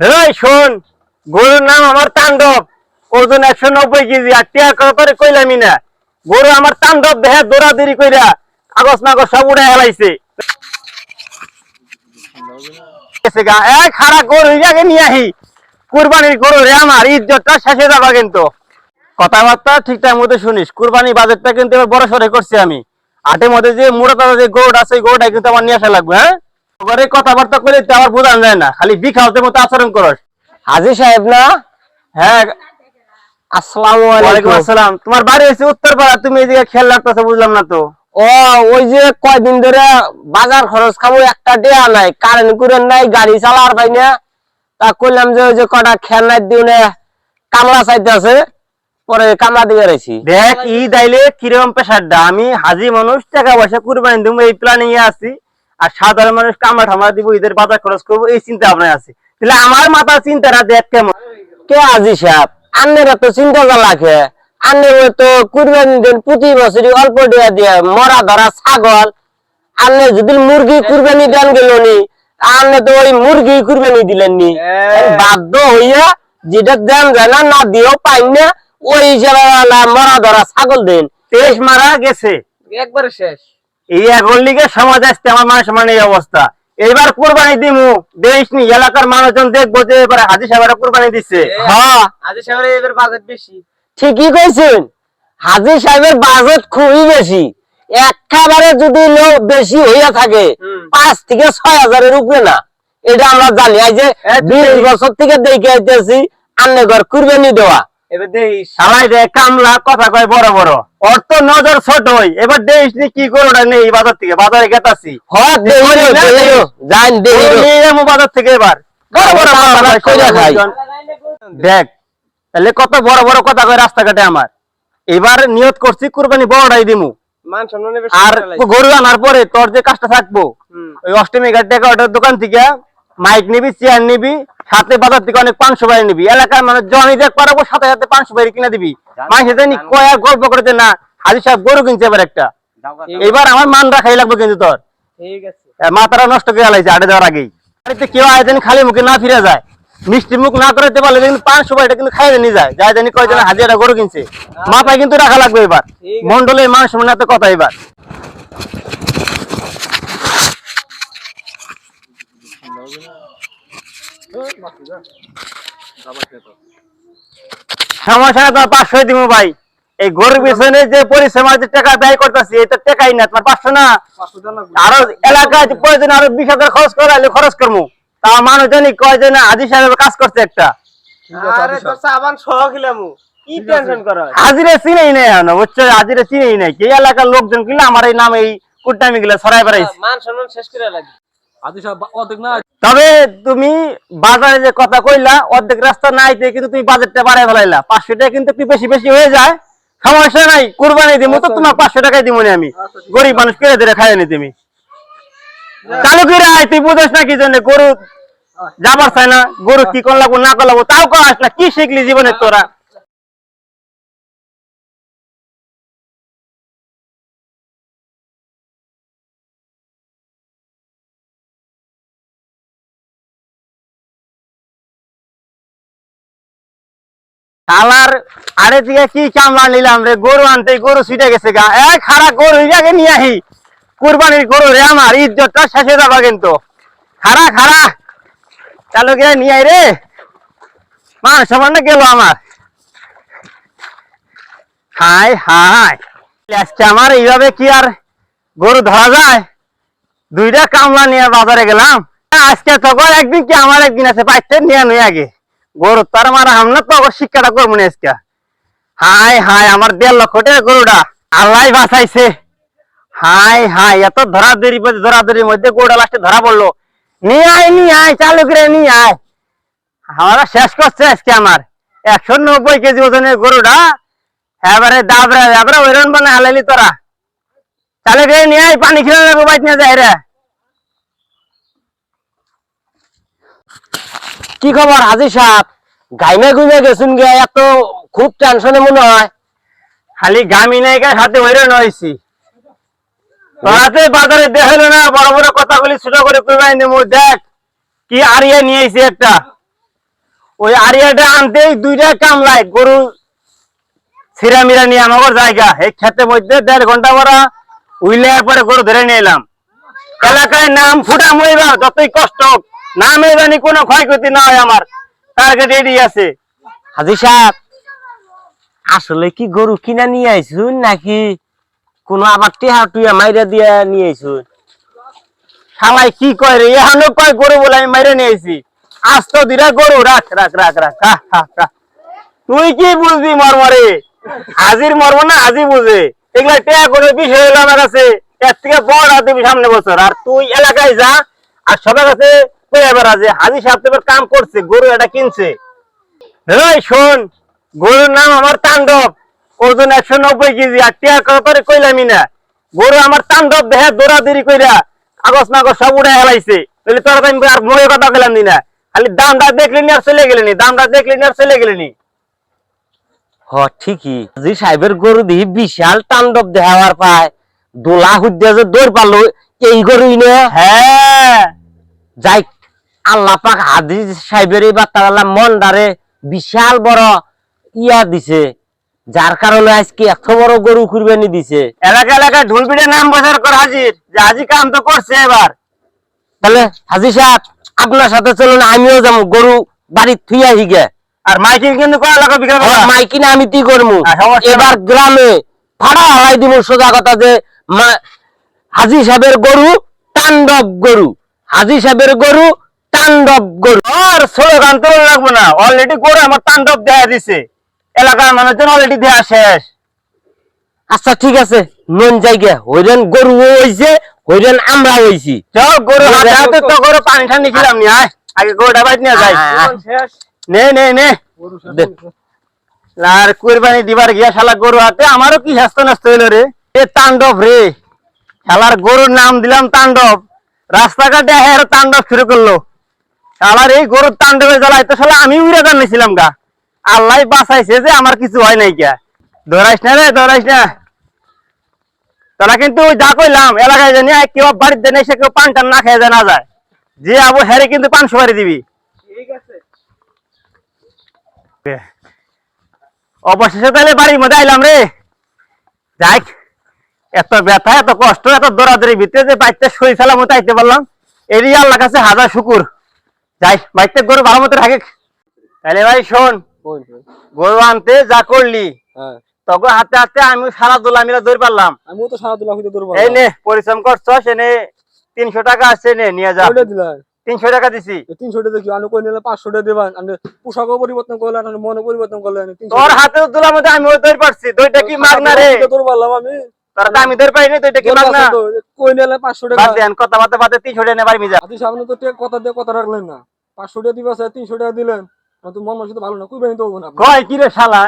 এই শোন, গরুর নাম আমার তাণ্ডব। ওজন একশো নব্বই কেজি, আর টিয়া করে কইলামি না। গরু আমার তাণ্ডব দেহে দৌড়াদৌড়ি কইরা কাগজ মাগজ সব উড়ে হেলাইছে। এক হারা গরু আগে নিয়ে আহি। কুরবানির গরু রে আমার, ইজ্জতটা শেষে যাবা কিন্তু। কথাবার্তা ঠিকঠাক মতো শুনিস, কুরবানি বাজেটটা কিন্তু এবার বড় সরে করছি আমি। হাটের মধ্যে যে মুড়া তাজা যে গরুটা আছে গরুটা কিন্তু আমার নিয়ে আসা লাগবে হ্যাঁ? এবারে কথাবার্তা করে তো আমার বোঝানো যায় না। খালি বিখাওতে মতো আচরণ করস। হাজি সাহেব না? হ্যাঁ। আসসালামু আলাইকুম। আসসালাম। তোমার বাড়ি হচ্ছে উত্তরপাড়া তুমি খেয়াল রাখতেছো বুঝলাম না তো। ও ওই যে কয়দিন ধরে বাজার খরচ খাব একটা দেয়া নাই কারেন্ট কুরেন নাই গাড়ি চালার পাই না। তা কইলাম যে ওই যে কটা খেলনার দিনে কামলা চাইতে আছে পরে কামলা দিয়ে রয়েছি দেখ ঈদ আইলে কীরকম পেশারটা আমি হাজি মানুষ টাকা পয়সা কুরবানি দিব এই প্ল্যানিং এ আছি। আর সাধারণ মানুষ কামড়া ঠামড়া দিব ঈদের বাজার খরচ করব এই চিন্তা ভাবনায় আছি। তাহলে আমার মাথা চিন্তাটা দেখ কেমন? কে হাজি সাহেব? আন্নের তো চিন্তা লাগে। আন্নের তো কুরবানি দিন প্রতি বছরই অল্প দেয়া দিয়ে মরা ধরা ছাগল। আন্নে যদি মুরগি কুরবানি দেন গেল নি আন্নে তো ওই মুরগি কুরবানি দিলেন নি বাধ্য হইয়া যেটা দেন যায় না না দিয়েও পাই না ওই হিসাবে মরা ধরা ছাগল দেন। তেইশ মারা গেছে। একবারে শেষ। এই এখন লিগে সমাজ আসতে আমার মানুষ মানে এই অবস্থা। এবার কুরবানি দিমু। দেশ নি এলাকার মানুষজন দেখব যে এবার হাজি সাহেবেরা কুরবানি দিচ্ছে হ্যাঁ। আজ শহরে এবার বাজেট বেশি। ঠিকই কইছেন। হাজি সাহেবের বাজেট খুবই বেশি। একেবারে যদি লোক বেশি হইয়া থাকে পাঁচ থেকে ছয় হাজারের উপরে না। এটা আমরা জানি। এই যে বিশ বছর থেকে দেখে আইতেছি আন্নে ঘর কুরবানি দেওয়া। এবার সালাই রে কামলা কথা কয় বড় বড়। অর্থ নজর ছোট হই। এবার দেশ নি কি করোটা নেই বাজার থেকে বাজারে গেতাছি। হ্যাঁ দেহিরো জান নিয়ে বাজার থেকে এবার। বড় বড়। দেখ তাহলে কত বড় বড় কথা কয় রাস্তাঘাটে আমার। এবার নিয়ত করছি কুরবানি বড়টাই দিমু। আর গরু আনার পরে তোর যে কাজটা থাকব ওই অষ্টমী ঘাট ওটার দোকান থেকে মাইক নিবি চেয়ার নিবি সাথে বাজার থেকে অনেক পাঁচশো বাড়ি নিবি। এলাকার মানুষ জনি দেখ পারাবো সাথে সাথে পাঁচশো বাড়ি কিনে দিবি। মানুষ জানি কয় আর গল্প করেছে না। হাজি সাহেব গরু কিনছে এবার একটা। এবার আমার মান রাখাই লাগবে কিন্তু তোর। ঠিক আছে। মাথাটা নষ্ট করে লাইছে আড়ে দেওয়ার আগেই। বাড়িতে কেউ আয় জানি খালি মুখে না ফিরে যায়। মিষ্টি মুখ না করতে পারলে কিন্তু পাঁচশো বাড়িটা কিন্তু খাইয়ে নিয়ে যায়। যাই জানি কয় জানি হাজিরা গরু কিনছে। মাথায় কিন্তু রাখা লাগবে এবার। মন্ডলের মানুষ মনে কথা এবার। সমস্যা তোমার পাঁচশো দিব ভাই। এই গরুর পিছনে যে পরিশ্রম আর টাকা ব্যয় করতেছি এটা টাকাই না তোমার পাঁচশো না। আরও এলাকায় প্রয়োজন আরও বিশ হাজার খরচ করাইলে খরচ করব তা মানুষ কয় যে না আজি সাহেব কাজ করছে একটা। আরে তোর সাবান সহ খিলামু কি টেনশন করা? হাজিরে চিনেই নাই এখন বুঝছ? হাজিরে চিনেই নাই। কি এলাকার লোকজন কিনা আমার এই নাম এই কুটনামি গুলা ছড়াই বেড়াইছে। মান সম্মান শেষ করে লাগে তবে তুমি বাজারে যে কথা কইলা অর্ধেক রাস্তা নাইতে কিন্তু তুমি বাজেটটা বাড়াই ফেলাইলা। পাঁচশো টাকা কিন্তু একটু বেশি বেশি হয়ে যায়। সমস্যা নাই কুরবানি দিব তো তোমার পাঁচশো টাকাই দিব নি আমি। গরিব মানুষ কিনে দিলে খাই নি তুমি। চালু করে আয় তুই বুঝোস না কি জন্য গরু যাবার চাই না গরু কি কর লাগবো না কর লাগবো তাও করাস না কি শিখলি জীবনে তোরা? শালার আরে থেকে কি কামলা নিলাম রে? গরু আনতে গরু ছুটে গেছে গা। এক খারা গরু আগে নিয়ে আহি। কুরবানির গরু রে আমার, ইজ্জতটা শেষে যাবা কিন্তু। খারা খারা চালু গিয়ে নিয়ে আই রে। মান সমান গেল আমার। হাই হাই আজকে আমার, এইভাবে কি আর গরু ধরা যায়? দুইটা কামলা নিয়ে বাজারে গেলাম। আজকে তখন একদিন কি আমার একদিন আছে বাইতে নিয়ে নই আগে। গরু, তার মারা আমরা তো ওর শিক্ষাটা করব না আজকে। হাই হাই আমার দেড় লক্ষ টাকা গরুটা আল্লাহ বাঁচাইছে। হাই হাই এত ধরা দেরি ধরা দেরির মধ্যে গরুটা লাস্টে ধরা পড়ল। নিয়ে আয় নিয়ে আয় চালু করে নিয়ে আয়। আমরা শেষ করছে আজকে আমার। একশো নব্বই কেজি ওজনের গরুটা, এবারে দাবরা এবারে ওইরকম বানা হালাইলি তোরা। চালু করে নিয়ে আয়, পানি খেলে নেব, বাইক নিয়ে যায় রে। কি খবর হাজি সাহেব? গাইমে গুইমে গেছুন গে, এত খুব টেনশনে মনে হয়। খালি গামি নায়িকার সাথে হইরান হয়েছি তোরাতে বাজারে দেখাল না বড় বড় কথাগুলি ছোট করে কুরবানি দেবো দেখ, কি আরিয়া নিয়ে আইছি একটা। ওই আরিয়াটা আনতেই দুইটা কামলায় গরু ছিঁড়া মিরা নিয়ে আমার জায়গা। এই খেতে মধ্যে দেড় ঘণ্টা পরা উইলে একবারে গরু ধরে নিয়ে এলাম। এলাকায় নাম ফুটা মইবা যতই কষ্ট নাম জানি কোনো ক্ষয়ক্ষতি না হয় আমার। টার্গেট এডি আছে। হাজি সাহেব আসলে কি গরু কিনা নিয়ে আইছুন নাকি কোন আবার টেহা টুয়া মাইরা দিয়া নিয়ে আইছুন শালাই কি কয় রে? এখানেও কয় গরু বলে আমি মাইরে নিয়েছি আজ তো দিরা গরু রাখ রাখ রাখ রাখ। তুই কি বুঝবি মর্মরে? হাজির মর্ম না হাজি বুঝে। এগুলা টেয়া করে বিষয় হলো আমার কাছে। এর থেকে বড় হাতে সামনে বছর। আর তুই এলাকায় যা আর সবার কাছে এবার আছে হাজি সাহেব তো কাম করছে গরু এটা কিনছে। এই শোন গরুর নাম আমার তাণ্ডব। ওজন একশো নব্বই কেজি আর টিয়া করে কইলামই না। গরু আমার তাণ্ডব দেহে দৌড়াদৌড়ি কইরা কাগজ মাগজ সব উড়ে হেলাইছে। তাহলে তোরা তো আমি আর মনে কথা নি না। খালি দামটা দেখলি আর চলে গেলেনি দামটা দেখলি আর চলে গেলেনি। হ ঠিকই। হাজি সাহেবের গরু দিহি বিশাল তাণ্ডব দেখাবার পায়। দোলা হুদ্দে যে দৌড় পালো এই গরুই না? হ্যাঁ। যাই আল্লাহ পাক হাজি সাহেবের এই বার্তা মন্দারে বিশাল বড় ইয়া দিছে যার কারণে আজকে এত বড় গরু কুরবানি দিছে। এলাকা এলাকায় ঢোল পিঠে নাম বসার কর হাজির যে হাজি কাম তো করছে এবার। তাহলে হাজি সাহেব আপনার সাথে চলুন আমিও যাব গরু বাড়ির থুইয়া হিগে। আর মাইকিং কিন্তু করা লাগবে বিক্রি করা মাইকিনে আমি কি করব হ্যাঁ। এবার গ্রামে ফাড়া হারাই দিব সোজা কথা যে মা- হাজি সাহেবের গরু তাণ্ডব গরু। হাজি সাহেবের গরু তাণ্ডব গরু। আর স্লোগান তো লাগবে না। অলরেডি গরু আমার তাণ্ডব দেয়া দিছে। এলাকার মানুষজন অলরেডি দেয়া শেষ। আচ্ছা ঠিক আছে। মন জায়গা হইরেন গরু হইছে হইরেন আমরা হইছি। চল গরু হাতে হাতে তো গরু পানি ঠান্ডি খিলাম নি। আয় আগে গরুটা বাইট নিয়ে যাই। নে নে নে। আর কুরবানি দিবার গিয়া শালা গরু হাতে আমারও কি হাস্ত নষ্ট হইল রে। এ তাণ্ডব রে। শালার গরুর নাম দিলাম তাণ্ডব। রাস্তাঘাটে হের তাণ্ডব শুরু করল। শালার এই গরুর তাণ্ডবে জ্বালাই তো শালা আমি উড়ে নিছিলাম গা। আল্লাহ বাঁচাইছে যে আমার কিছু হয় নাই গা ধরাইস না রে ধরাইস না। তারা কিন্তু যা কইলাম এলাকায় জানি কেউ বাড়িতে নেই সে কেউ পান টান না খেয়ে না যায়। যে আবু হেরে কিন্তু পান সুপারি দিবি। ঠিক আছে। অবশেষে তাহলে বাড়ির মধ্যে আইলাম রে। যাই এত ব্যথা এত কষ্ট এত দৌড়াদৌড়ির ভিতরে যে বাইকটা শরীর ফেলা মতো আইতে পারলাম। এরই আল্লাহ কাছে হাজার শুকুর। যাই বাইকটা গরু ভালো মতো থাকে তাহলে ভাই শোন গরু আনতে যা করলি হ্যাঁ। তখন হাতে হাতে আমি সারা দোলা মিলে দৌড় পারলাম। আমিও তো সারা দিলাম হইতে তোর এই নে পরিশ্রম করছস এনে তিনশো টাকা আছে নে নিয়ে যা। তিনশো টাকা দিছি। তিনশো টাকা দেখি আমি কই নিলে পাঁচশো টাকা দেবেন আমি পোশাকও পরিবর্তন করলেন মনে পরিবর্তন করলেন তোর হাতে দোলার মধ্যে আমি দৌড় পারছি দইটা কি মাগনা রে? তোর বললাম আমি। তোর দইটা কি কাছে তো কই নিলে পাঁচশো টাকা? বাদ দেন কথা বার্তা বাদে তিনশো টাকা নে বাড়ি যা। আপনি সামনে তো টেক কথা দিয়ে কথা রাখলেন না। পাঁচশো টাকা দিবা তিনশো টাকা দিলেন। তো মন মানসিক ভালো না কুইবেন তো না। কয় কি রে শালা?